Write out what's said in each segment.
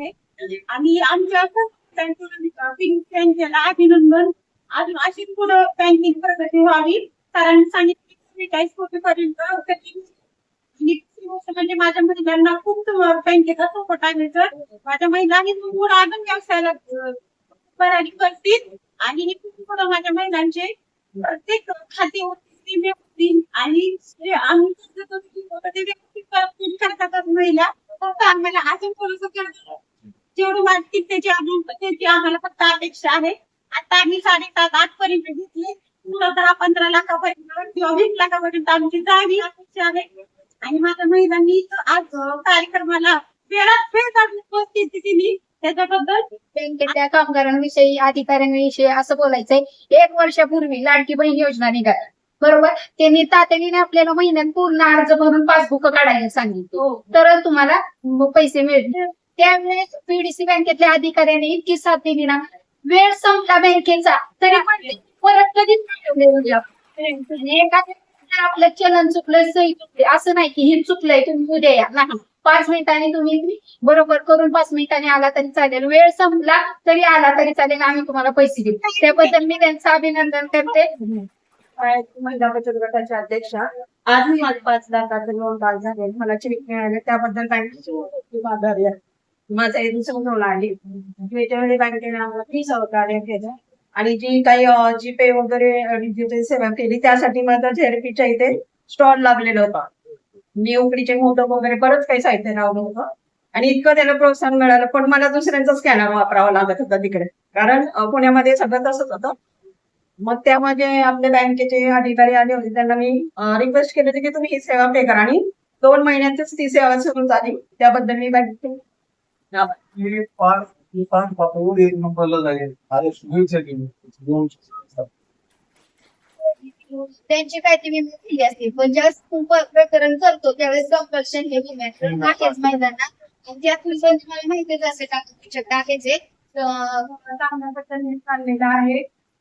आहे. आणि आमच्या बँकेला अभिनंदन. अजून अशीच पुढे बँकिंग प्रगती व्हावी. कारण सांगितले म्हणजे माझ्या महिलांना खूप बँकेचा सपोर्ट आहे तर माझ्या महिलांनी पुढे अजून व्यवसायाला अं, करतील. आणि इथून पुढे माझ्या महिलांचे प्रत्येक खाते होतील. आणि जे आम्ही कर्ज करतातच महिला. फक्त आम्हाला अजून थोडंसं कर्ज जेवढं वाटतील त्याची अजून त्याची आम्हाला फक्त अपेक्षा आहे. आता आम्ही साडेसात आठ पर्यंत घेतली. पुढं दहा पंधरा लाखापर्यंत किंवा वीस लाखापर्यंत आमची जावी अपेक्षा आहे. आणि माझ्या महिलांनी आज कार्यक्रमाला वेळात वेळ काढून उपस्थिती दिली. त्याच्याबद्दल बँकेच्या कामगारांविषयी अधिकाऱ्यांविषयी असं बोलायचंय एक वर्षापूर्वी लाडकी बहीण योजना निघाली. बरोबर? त्यांनी तातडीने आपल्याला महिन्यात पूर्ण अर्ज भरून पासबुक काढायला सांगितलं. तरच तुम्हाला म- पैसे मिळतील. त्यावेळेस पीडीसी बँकेतल्या अधिकाऱ्यांनी इतकी साथ दिली ना वेळ संपला बँकेचा. तरी पण परत कधीच पाठवले आणि एखाद्या आपलं चलन चुकलं सही चुकली असं नाही की हे चुकलंय तुम्ही उद्या या. नाही. पाच मिनिटांनी तुम्ही बरोबर करून पाच मिनिटांनी आला तरी चालेल. वेळ संपला तरी आला तरी चालेल. आम्ही तुम्हाला पैसे देऊ. त्याबद्दल मी त्यांचं अभिनंदन करते. महिला बचत गटाच्या अध्यक्षा. आज मी माझे पाच लाखाचं लोन पास झाले मला चेक मिळाले. त्याबद्दल बँकेची खूप आभारी आहे माझा एजन्सी समजवला आहे वेळी बँकेने आम्हाला फी सहकार्य केलं आणि जी काही जी पे वगैरे सेवा केली त्यासाठी माझा झेडपीच्या इथे स्टॉल लागलेला होता. मी उकडीचे मोदक वगैरे बरंच काही साहित्य लावलं होतं. आणि इतकं त्याला प्रोत्साहन मिळालं. पण मला दुसऱ्यांचा स्कॅनर वापरावा लागत होता तिकडे. कारण पुण्यामध्ये सगळं तसंच होतं. मग त्यामध्ये आपल्या बँकेचे अधिकारी आले होते. त्यांना मी रिक्वेस्ट केली होती की तुम्ही ही सेवा पे करा. आणि दोन महिन्यातच ती सेवा सुरू झाली. त्याबद्दल मी बँकेचे हे. हे एक नंबरला त्यांची काय ती विमा केली असते. पण जास्त खूप प्रकरण करतो त्यावेळेस डॉक्टर हे विमा आहेच महिलांना आणि त्यातून पण तुम्हाला माहितीच असेल टाकायचे मी चाललेला आहे.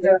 Okay.